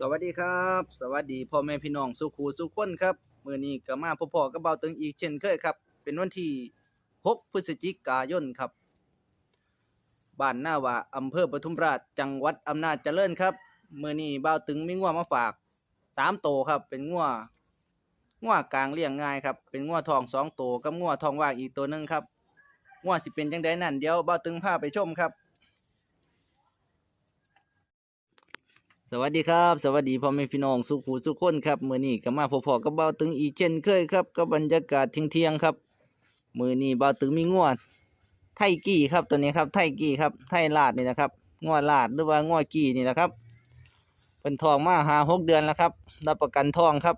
สวัสดีครับ สวัสดีพ่อแม่พี่น้องสุขูสุขคนครับมื้อนี้ก็มาพบพ่อกับเบาตึงอีกเช่นเคยครับ เป็นวันที่ 6 พฤศจิกายนครับ บ้านหน้าว่าอำเภอปทุมราชจังหวัดอำนาจเจริญครับมื้อนี้เบาตึงมีงัวมาฝาก3โตวครับ เป็นงัวงัวกลางเลี้ยงง่ายครับ เป็นงัวทอง2โตวกับงัวทองว่างอีกตัวหนึงครับงัวสิเป็นจังไดนั่นเดี๋ยวเบาตึงพาไปชมครับ วัสดีครับ สวัสดีพ่อแม่พี่น้องสุขูสุขคนครับมือนี้ก็มาพบๆกับเบาตึงอีเช่นเคยครับกับบรรยากาศเที่ยงๆครับ มือนี้เบาตึงมีงวด ไทยกี้ครับตัวนี้ครับไทยกี้ครับไทยลาดนี่นะครับงวดลาดหรือว่างวดกี้นี่แหละครับเป็นทองมาหาหกเดือนแล้วครับรับประกันทองครับ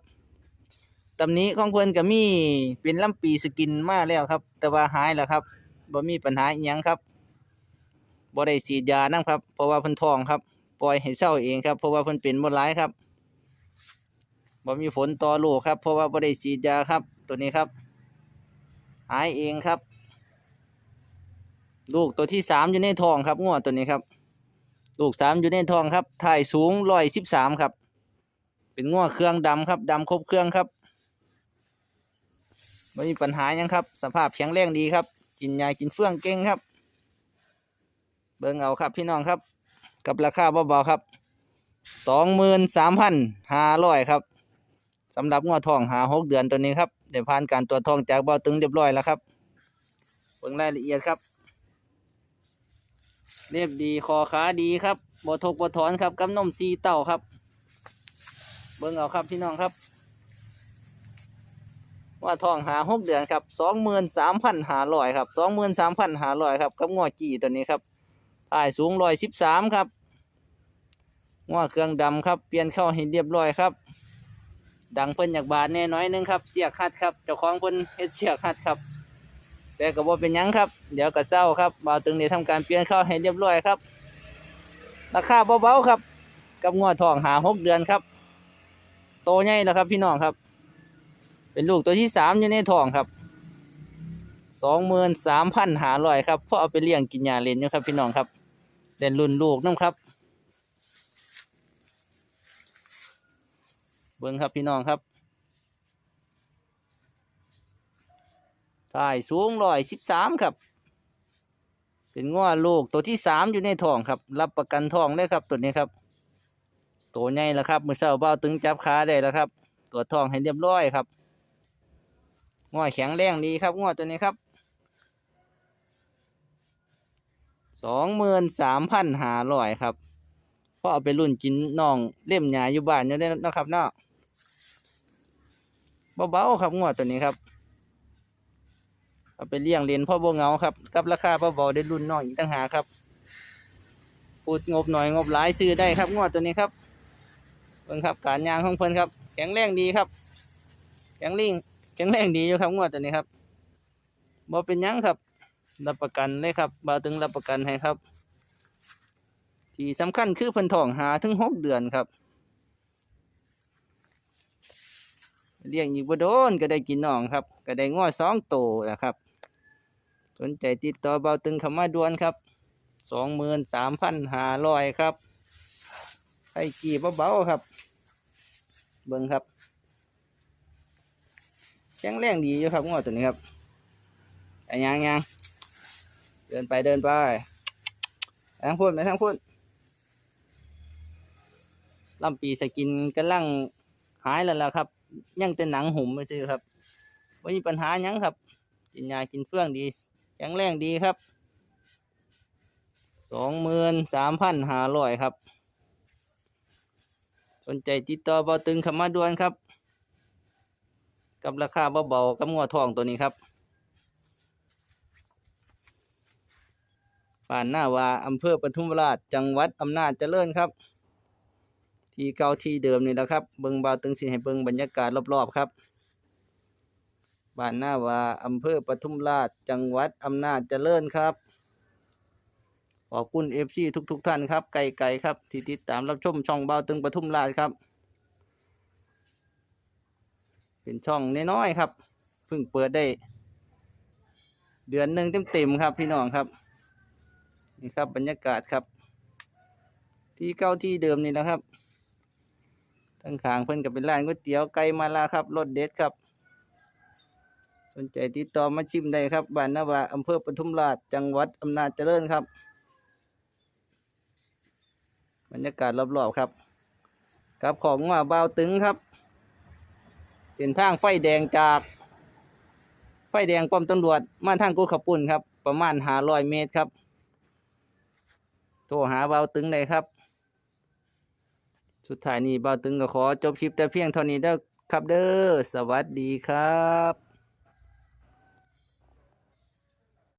ตำหนี้ของเพิ่นก็มีเป็นลำปีสกินมาแล้วครับ แต่ว่าหายแล้วครับบ่มีปัญหาอีหยังครับบ่ได้ฉีดยานํครับ เพราะว่าเพิ่นทองครับ ปล่อยให้เศร้าเองครับเพราะว่าเพิ่นเป็นบ่หลายครับบ่มีผลต่อลูกครับ เพราะว่าบ่ได้ฉีดยาครับ ตัวนี้ครับ หายเองครับ ลูกตัวที่สามอยู่ในท้องครับงวดตัวนี้ครับ ลูกสามอยู่ในท้องครับถ่ายสูงร้อยสิบสามครับ เป็นงวดเครื่องดำครับดำครบเครื่องครับไม่มีปัญหายังครับ สภาพแข็งแรงดีครับ กินยากินเฟื่องเก่งครับ เบิ่งเอาครับพี่น้องครับ กับราคาเบาๆครับสองหมื่นสามพันห้าร้อยครับสำหรับงวดทองหาหกเดือนตัวนี้ครับได้ผ่านการตรวจทองจากเบาตึงเรียบร้อยแล้วครับเบิ่งรายละเอียดครับ เรียบดีคอขาดีครับบ่ทกบ่ถอนครับกำนมซีเต้าครับ เบิ่งเอาครับพี่น้องครับ ว่าทองหาหกเดือนครับสองหมื่นสามพันห้าร้อยครับสองหมื่นสามพันห้าร้อยครับกับงวดจีตัวนี้ครับ ถ่ายสูงร้อยสิบสามครับง้อเครื่องดำครับเปลี่ยนเข้าให้เรียบร้อยครับ ดังเพิ่นอยากบาทแน่น้อยนึงครับเสียกหัดครับเจ้าของเพิ่นเฮ็ดเสียกหัดครับ แต่ก็บ่เป็นยังครับ เดี๋ยวก็เศร้าครับบ่าวตึงได้ทำการเปลี่ยนเข้าให้เรียบร้อยครับราคาเบาๆครับ กับง้อทองหาหกเดือนครับ โตใหญ่แล้วครับพี่น้องครับ เป็นลูกตัวที่สามอยู่ในทองครับสองหมื่นสามพันหาร้อยครับเพราะเอาไปเลี้ยงกินยาเลนอยู่ครับพี่น้องครับ เล่นรุ่นลูกน้ำครับ เบิ้งครับพี่น้องครับถ่ายสูงร้อยสิบสามครับ เป็นง้อลูกตัวที่สามอยู่ในท้องครับ รับประกันท้องเลยครับตัวนี้ครับ ตัวใหญ่แล้วครับมือเสาเบาตึงจับขาได้แล้วครับ ตัวท้องให้เรียบร้อยครับง้อแข็งแรงดีครับง้อตัวนี้ครับ สองหมื่นสามพันหาร้อยครับพราะเอาไปรุ่นกินน่องเล่มหยาอยู่บ้านอยู่ได้นะครับเนาะเบาๆครับงวดตัวนี้ครับ เอาไปเลี้ยงเรียนพ่อโบเงาครับ กับราคาเบาๆได้รุ่นน้องอีกต่างหากครับพูดงบหน่อยงบหลายซื้อได้ครับงวดตัวนี้ครับเบิ่งครับการยางของเพิ่นครับ แข็งแรงดีครับ แข็งลิงแข็งแรงดีอยู่ครับงวดตัวนี้ครับบ่เป็นยังครับ รับประกันเลยครับบ่าวตึงรับประกันให้ครับ ที่สำคัญคือเพิ่นท้องหาถึงหกเดือนครับเลี้ยงอีกบ่โดนก็ได้กินน้องครับ ก็ได้ง้อสองโตนะครับ สนใจติดต่อเบาตึงเข้ามาด่วนครับสองหมื่นสามพันห้าร้อยครับไข่กี่เบาๆครับ เบิ่งครับแข็งแรงดีอยู่ครับง้อตัวนี้ครับไอ้ยังยง เดินไปเดินไปไปทางพุ่นไปทางพุ่นลำปีสกินกำลังหายแล้วล่ะครับ ยังแต่หนังหุ่มไม่ซื้อครับไม่มีปัญหายังครับ กินยากินเฟื่องดีแข็งแรงดีครับสองหมื่นสามพันห้าร้อยครับ สนใจติดต่อเบาตึงขมาด่วนครับ กับราคาเบาๆกับงัวทองตัวนี้ครับ บ้านหน้าวาอำเภอปทุมราช จังหวัดอำนาจเจริญครับ ที่เก่าที่เดิมนี่แหละครับ เบิงบาวตึงสิให้เบิงบรรยากาศรอบๆครับบ้านหน้าวาอำเภอปทุมราช จังหวัดอำนาจเจริญครับ ขอบคุณเอฟซีทุกๆทท่านครับ ไก่ๆครับที่ติดตามรับชมช่องเบาตึงปทุมราชครับ เป็นช่องน้อยๆครับ เพิ่งเปิดได้ เดือนหนึ่งเต็มๆครับพี่น้องครับ นี่ครับบรรยากาศครับ ที่เก้าที่เดิมนี่นะครับข้งขางเพิ่นก็เป็นร้านก๋วยเตี๋ยวไก่มาลาครับรสเด็ดครับ สนใจติดต่อมาชิมได้ครับบ้านนาวาอำเภอปทุมราชจังหวัดอำนาจเจริญครับ บรรยากาศรอบๆครับกับของว่าเบาตึงครับเส้นทางไฟแดงจากไฟแดงป้อมตำรวจมาทางกูขับปุ่นครับ ประมาณหาร้อยเมตรครับ โทรหาเบาตึงเลยครับ สุดท้ายนี้เบาตึงก็ขอจบคลิปแต่เพียงเท่านี้เด้อครับเด้อ สวัสดีครับ